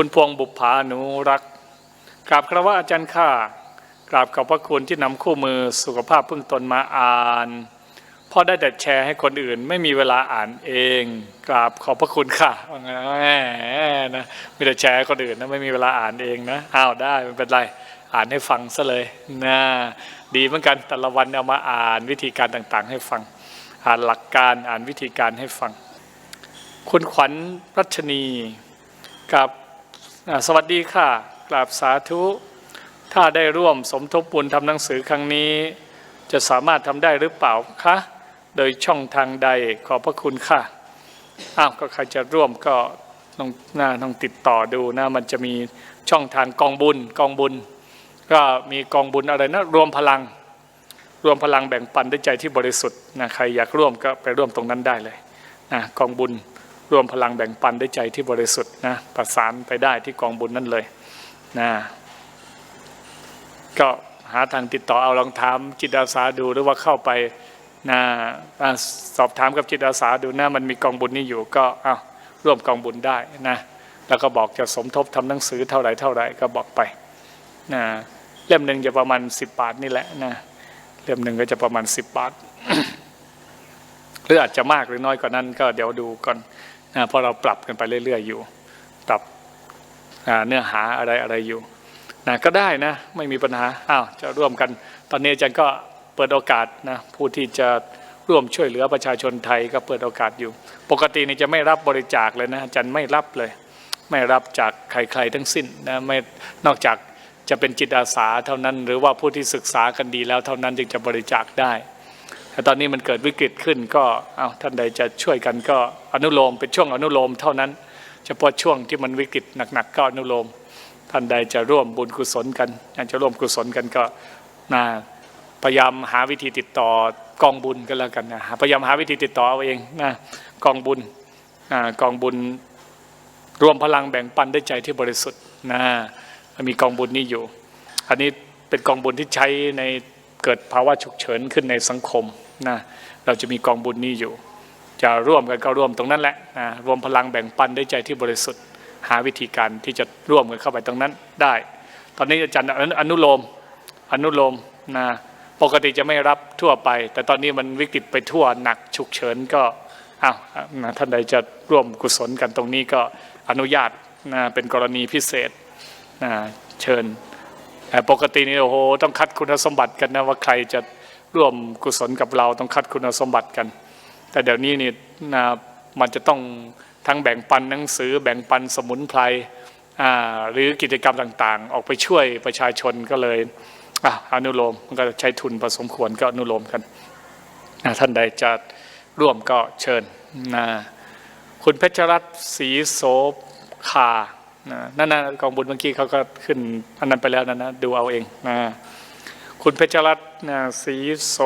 คุณพวงบุภาหนูรัก กราบครวะอาจารย์ข้ากราบขอบพระคุณที่นำคู่มือสุขภาพพึ่งตนมาอ่านพราะได้แต่แชร์ให้คนอื่น ไม่มีเวลาอ่านเอง กราบขอบพระคุณค่ะว่าไงแหมนะมีแต่แชร์คนอื่นนะไม่มีเวลาอ่านเองนะอ้าวได้ไม่เป็นไรอ่านให้ฟังซะเลยนะดีเหมือนกันแต่ละวันเอามาอ่านวิธีการต่างๆ ให้ฟัง อ่านหลักการอ่านวิธีการให้ฟัง คุณขวัญรัชนีกับ สวัสดีค่ะ กราบสาธุ ถ้าได้ร่วมสมทบบุญทำหนังสือครั้งนี้ จะสามารถทำได้หรือเปล่าคะ โดยช่องทางใดขอบพระคุณค่ะ อ้าวก็ใครจะร่วมก็ต้องน่าต้องติดต่อดูนะ มันจะมีช่องทางกองบุญกองบุญ ก็มีกองบุญอะไรนะ รวมพลัง รวมพลังแบ่งปันด้วยใจที่บริสุทธิ์นะใครอยากร่วมก็ไปร่วมตรงนั้นได้เลยนะกองบุญ รวมพลังแบ่งปันได้ใจที่บริสุทธิ์นะประสานไปได้ที่กองบุญนั่นเลยนะก็หาทางติดต่อเอาลองถามจิตอาสาดูหรือว่าเข้าไปนะสอบถามกับจิตอาสาดูนะมันมีกองบุญนี้อยู่ก็เอาร่วมกองบุญได้นะแล้วก็บอกจะสมทบทำหนังสือเท่าไหร่เท่าไหร่ก็บอกไปนะเล่มหนึ่งจะประมาณสิบบาทนี่แหละนะเล่มหนึ่งก็จะประมาณสิบบาทหรืออาจจะมากหรือน้อยกว่านั้นก็เดี๋ยวดูก่อน เพราะเราปรับกันไปเรื่อย ๆ อยู่ปรับเนื้อหาอะไรอะไรอยู่นะก็ได้นะไม่มีปัญหาอ้าวจะร่วมกัน ตอนนี้อาจารย์ก็เปิดโอกาสนะผู้ที่จะร่วมช่วยเหลือประชาชนไทยก็เปิดโอกาสอยู่ ปกตินี่จะไม่รับบริจาคเลยนะอาจารย์ไม่รับเลย ไม่รับจากใครๆทั้งสิ้นนะไม่นอกจากจะเป็นจิตอาสาเท่านั้น หรือว่าผู้ที่ศึกษากันดีแล้วเท่านั้นจึงจะบริจาคได้ แต่ตอนนี้มันเกิดวิกฤตขึ้นก็เอาท่านใดจะช่วยกันก็อนุโลมเป็นช่วงอนุโลมเท่านั้น เฉพาะช่วงที่มันวิกฤตหนักๆก็อนุโลม ท่านใดจะร่วมบุญกุศลกันอยากจะร่วมกุศลกันก็นะพยายามหาวิธีติดต่อกองบุญกันแล้วกันนะพยายามหาวิธีติดต่อเอาเองนะกองบุญกองบุญรวมพลังแบ่งปันด้วยใจที่บริสุทธิ์นะมีกองบุญนี้อยู่ อันนี้เป็นกองบุญที่ใช้ในเกิดภาวะฉุกเฉินขึ้นในสังคม นะเราจะมีกองบุญนี้อยู่ จะร่วมกันก็ร่วมตรงนั้นแหละนะรวมพลังแบ่งปันด้วยใจที่บริสุทธิ์ หาวิธีการที่จะร่วมกันเข้าไปตรงนั้นได้ ตอนนี้อาจารย์อนุโลมอนุโลมนะปกติจะไม่รับทั่วไป แต่ตอนนี้มันวิกฤตไปทั่วหนักฉุกเฉินก็อ้าวนะท่านใดจะร่วมกุศลกันตรงนี้ก็อนุญาตนะเป็นกรณีพิเศษนะเชิญแต่ปกตินี่โอ้โหต้องคัดคุณสมบัติกันนะว่าใครจะ ร่วมกุศลกับเราต้องคัดคุณสมบัติกัน แต่เดี๋ยวนี้นี่นะมันจะต้องทั้งแบ่งปันหนังสือแบ่งปันสมุนไพรอ่าหรือกิจกรรมต่างๆ ออกไปช่วยประชาชนก็เลยอะอนุโลมมันก็ใช้ทุนพอสมควรก็อนุโลมกันท่านใดจะร่วมก็เชิญนะคุณเพชรรัตน์ศรีโสภานะนั่นนะกองบุญเมื่อกี้เขาก็ขึ้นอันนั้นไปแล้วนะนะดูเอาเองนะ คุณเพชรรัตน์นะศรีโส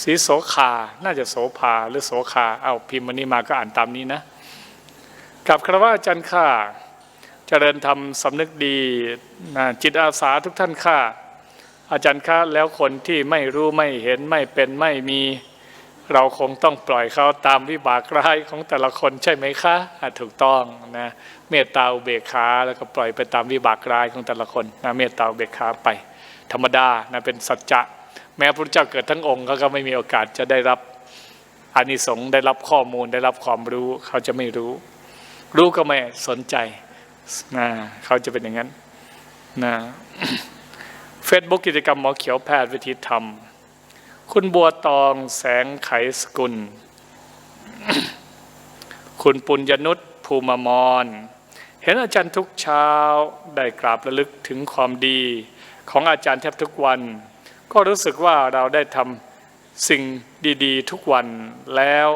สีโสคา น่าจะโสภาหรือโสคา เอาพิมพ์มันนี้มาก็อ่านตามนี้นะกับคารวะอาจารย์ข้าเจริญธรรมสำนึกดีนะจิตอาสาทุกท่านข้าอาจารย์ข้าแล้วคนที่ไม่รู้ไม่เห็นไม่เป็นไม่มี เราคงต้องปล่อยเขาตามวิบากร้ายของแต่ละคนใช่ไหมคะะถูกต้องนะเมตตาอุเบกขาแล้วก็ปล่อยไปตามวิบากร้ายของแต่ละคนนะเมตตาอุเบกขาไป ธรรมดานะเป็นสัจจะ แม้พระพุทธเจ้าเกิดทั้งองค์เขาก็ไม่มีโอกาสจะได้รับอานิสงส์ได้รับข้อมูลได้รับความรู้เขาจะไม่รู้ รู้ก็ไม่สนใจนะเขาจะเป็นอย่างนั้นนะเฟซบุ๊กกิจกรรมหมอเขียวแพทย์วิธีธรรม คุณบัวตองแสงไขสกุล คุณปุญญนุชภูมามอนเห็นอาจารย์ทุกเช้าได้กราบระลึกถึงความดี ของอาจารย์แทบทุกวัน ก็รู้สึกว่าเราได้ทำสิ่งดีๆ ทุกวันแล้ว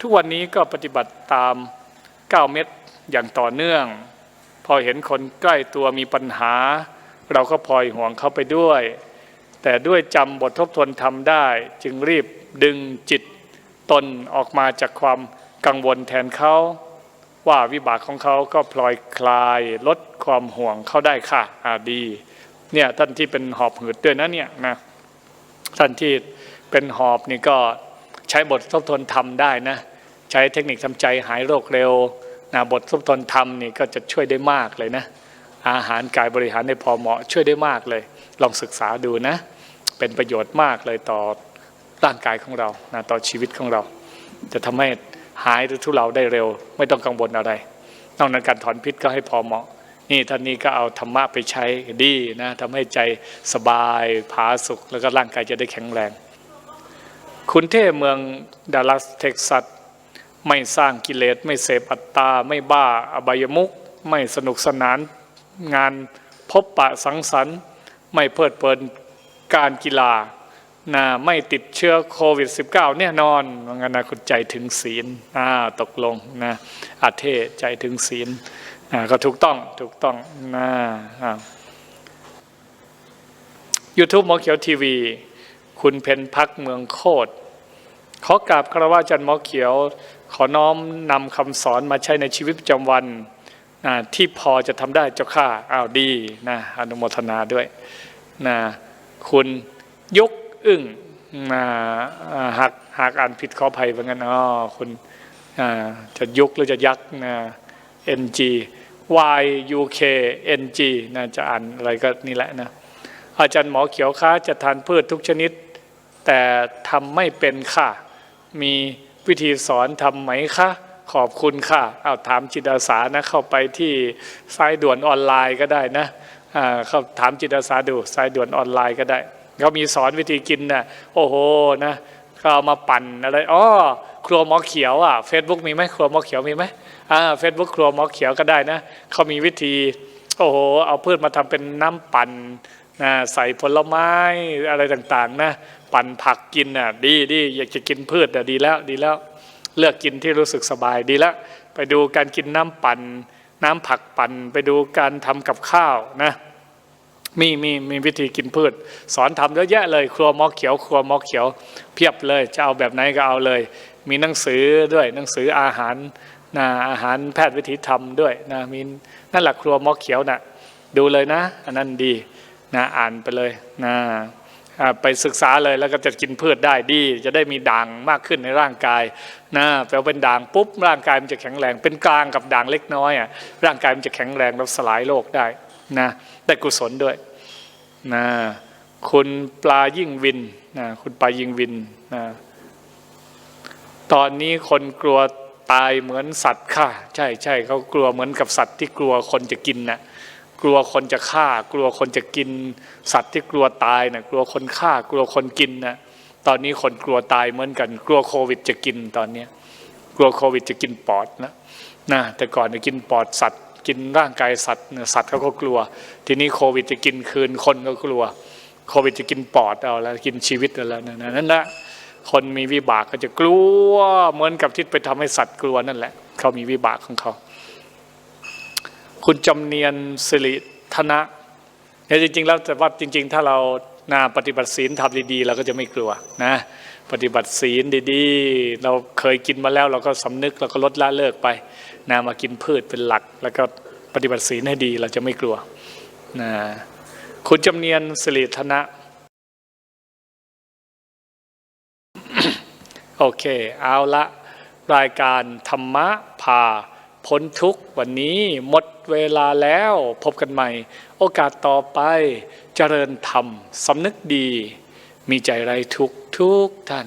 ทุกวันนี้ก็ปฏิบัติตาม 9 เม็ดอย่างต่อเนื่อง พอเห็นคนใกล้ตัวมีปัญหา เราก็พลอยห่วงเขาไปด้วย แต่ด้วยจำบททบทวนทำได้ จึงรีบดึงจิตตนออกมาจากความกังวลแทนเขาว่าวิบากของเขาก็พลอยคลายลดความห่วงเขาได้ค่ะ อาดี เนี่ยท่านที่เป็นหอบหืดด้วยนะเนี่ยนะท่านที่เป็นหอบนี่ก็ใช้บททบทวนทำได้นะใช้เทคนิคทำใจหายโรคเร็วนะบทสมทนธรรมนี่ก็จะช่วยได้มากเลยนะ อาหารกายบริหารในพอเหมาะช่วยได้มากเลย ลองศึกษาดูนะ เป็นประโยชน์มากเลยต่อร่างกายของเรานะต่อชีวิตของเรา จะทำให้หายหรือทุเลาได้เร็ว ไม่ต้องกังวลอะไรนอกนั้นการถอนพิษก็ให้พอเหมาะ นี่ท่านนี้ก็เอาธรรมะไปใช้ดีนะทำให้ใจสบายผาสุข แล้วก็ร่างกายจะได้แข็งแรง คุณเทพเมืองดัลลัสเท็กซัสไม่สร้างกิเลส ไม่เสพอัตตา ไม่บ้าอบายมุขไม่สนุกสนานงานพบปะสังสรรค์ ไม่เพลิดเพลินการกีฬานะไม่ติดเชื้อโควิด -19 แน่นอนว่างั้นนะคุณใจถึงศีลอ่าตกลงนะอาเทใจถึงศีล ก็ถูกต้องถูกต้องนะอ่า YouTube หมอเขียวทีวี คุณเพนพักเมืองโคตรขอกราบคารวะอาจารย์หมอเขียว ขอน้อมนำคำสอนมาใช้ในชีวิตประจำวันที่พอจะทำได้เจ้าข้าอ้าวดีนะอนุโมทนาด้วยนะคุณยกอึ้งนะอ่าหากหากอ่านผิดขออภัยเหมือนกันอ๋อคุณอ่าจะยกหรือจะยักนะ NG Y U K N G นะจะอ่านอะไรก็นี่แหละนะอาจารย์หมอเขียวค้าจะทานพืชทุกชนิด แต่ทำไม่เป็นค่ะ มีวิธีสอนทำไหมคะขอบคุณค่ะเอาถามจิตอาสานะเข้าไปที่สายด่วนออนไลน์ก็ได้นะอ่าเข้าถามจิตอาสาดูสายด่วนออนไลน์ก็ได้เขามีสอนวิธีกินนะโอ้โหนะก็เอามาปั่นอะไรอ๋อครัวหมอเขียวอะเฟซบุ๊กมีไหมครัวหมอเขียวมีไหม อ่าเฟซบุ๊กครัวหมอเขียวก็ได้นะเขามีวิธีโอ้โหเอาพืชมาทำเป็นน้ำปั่นนะใส่ผลไม้อะไรต่างๆนะปั่นผักกินน่ะดีดีอยากจะกินพืชอะดีแล้วดีแล้วเลือกกินที่รู้สึกสบายดีแล้วไปดูการกินน้ำปั่นน้ำผักปั่นไปดูการทำกับข้าวนะมีมีมีวิธีกินพืช สอนทำเยอะแยะเลย ครัวมอเขียว ครัวมอเขียว เพียบเลยจะเอาแบบไหนก็เอาเลย มีหนังสือด้วยหนังสืออาหาร นะอาหารแพทย์วิถีธรรมด้วยนะมีนั่นแหละครัวมอเขียวนะ่ะดูเลยนะ อันนั้นดีนะอ่านไปเลยนะไปศึกษาเลยแล้วก็จะกินพืชได้ดี จะได้มีด่างมากขึ้นในร่างกายนะแปลว่าเป็นด่างปุ๊บร่างกายมันจะแข็งแรง เป็นกลางกับด่างเล็กน้อยอะร่างกายมันจะแข็งแรงแล้วสลายโรคได้นะได้กุศลด้วยนะคุณปลายิ่งวินนะคุณปลายิ่งวินนะตอนนี้คนกลัว ตายเหมือนสัตว์ฆ่าใช่ใช่เขากลัวเหมือนกับสัตว์ที่กลัวคนจะกินนะกลัวคนจะฆ่า กลัวคนจะกิน สัตว์ที่กลัวตายนะกลัวคนฆ่ากลัวคนกินนะตอนนี้คนกลัวตายเหมือนกัน กลัวโควิดจะกินตอนเนี้ยกลัวโควิดจะกินปอดนะนะแต่ก่อนจะกินปอดสัตว์ กินร่างกายสัตว์สัตว์เขาก็กลัว ทีนี้โควิดจะกินคืนคนก็กลัว โควิดจะกินปอดเอาแล้วกินชีวิตเอาแล้วนั่นนั่นแหละ คนมีวิบากก็จะกลัวเหมือนกับที่ไปทำให้สัตว์กลัวนั่นแหละ เขามีวิบากของเขา คุณจำเนียนสิริธนะเนี่ยจริง ๆ แล้วแต่ว่าจริง ๆ ถ้าเรานาปฏิบัติศีลทำดีๆเราก็จะไม่กลัวนะ ปฏิบัติศีลดีๆ เราเคยกินมาแล้วเราก็สำนึกเราก็ลดละเลิกไปนะมากินพืชเป็นหลัก แล้วก็ปฏิบัติศีลให้ดีเราจะไม่กลัวนะคุณจำเนียนสิริธนะ โอเค เอาละรายการธรรมะพาพ้นทุกวันนี้หมดเวลาแล้วพบกันใหม่ โอกาสต่อไปเจริญธรรมสำนึกดี มีใจไรทุกทุกท่าน